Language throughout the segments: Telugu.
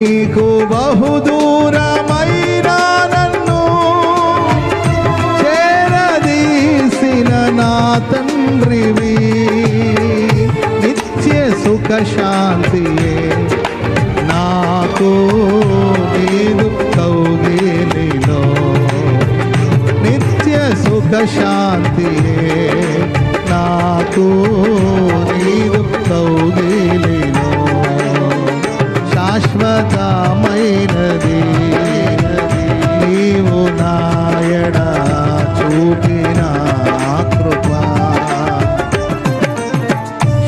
నీకు బహుదూరమైన నన్ను చేరదీసిన నా తండ్రివి. నిత్య సుఖ శాంతియే నాకు నీదు కౌగిలిలో. నిత్య సుఖ శాంతియే నాకు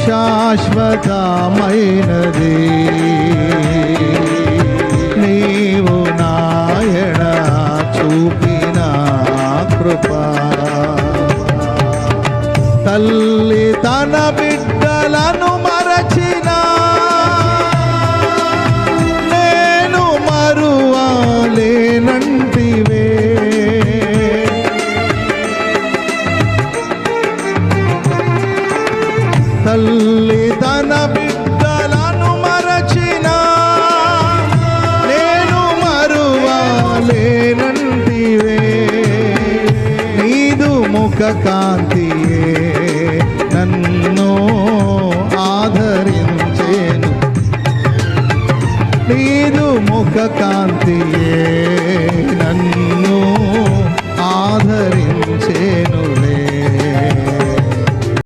శాశ్వతమైనది. నీవు నాయణ చూపిన కృప. తల్లి తన బిడ్డలను మరచినా తల్లి తన బిడ్డలను మరచిన నేను మరువాలేనంటివే. నీదు ముఖ కాంతియే నన్ను ఆదరించేను. నీదు ముఖ కాంతియే నన్ను